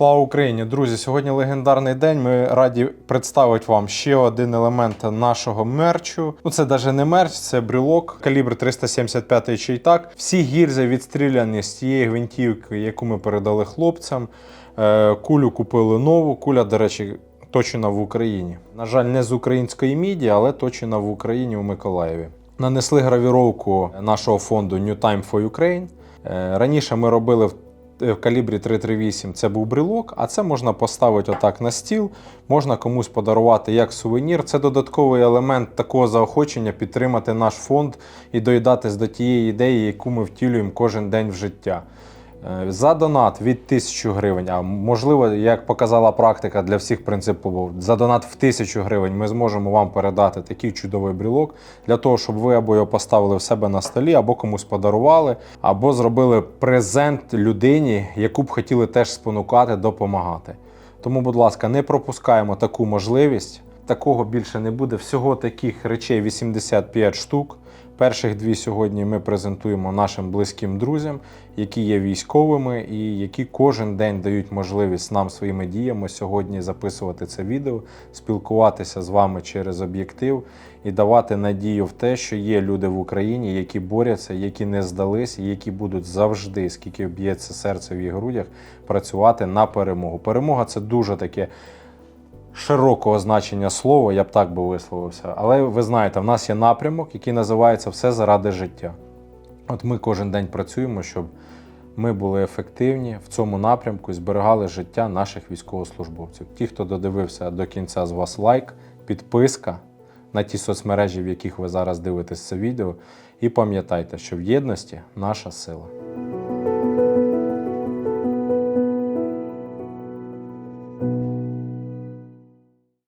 Слава Україні! Друзі, сьогодні легендарний день. Ми раді представити вам ще один елемент нашого мерчу. Ну, це навіть не мерч, це брелок, калібр 375 чайтак. Всі гільзи відстріляні з тієї гвинтівки, яку ми передали хлопцям. Е, Кулю купили нову. Куля, до речі, точена в Україні. На жаль, не з української міді, але точена в Україні у Миколаєві. Нанесли гравіровку нашого фонду New Time for Ukraine. Е, Раніше ми робили в в калібрі 338 це був брелок, а це можна поставити отак на стіл, можна комусь подарувати як сувенір. Це додатковий елемент такого заохочення підтримати наш фонд і доїдатись до тієї ідеї, яку ми втілюємо кожен день в життя. Е, За донат від 1000 гривень, а можливо, як показала практика для всіх принципово, за донат в 1000 гривень ми зможемо вам передати такий чудовий брілок для того, щоб ви або його поставили в себе на столі, або комусь подарували, або зробили презент людині, яку б хотіли теж спонукати, допомагати. Тому, будь ласка, не пропускаємо таку можливість. Такого більше не буде. Всього таких речей 85 штук. Перших дві сьогодні ми презентуємо нашим близьким друзям, які є військовими і які кожен день дають можливість нам своїми діями сьогодні записувати це відео, спілкуватися з вами через об'єктив і давати надію в те, що є люди в Україні, які борються, які не здались, і які будуть завжди, скільки б'ється серце в їх грудях, працювати на перемогу. Перемога це дуже таке широкого значення слова, я б так би висловився. Але ви знаєте, в нас є напрямок, який називається Все заради життя. От ми кожен день працюємо, щоб ми були ефективні в цьому напрямку і зберігали життя наших військовослужбовців. Ті, хто додивився до кінця з вас лайк, підписка на ті соцмережі, в яких ви зараз дивитесь це відео. І пам'ятайте, що в єдності наша сила.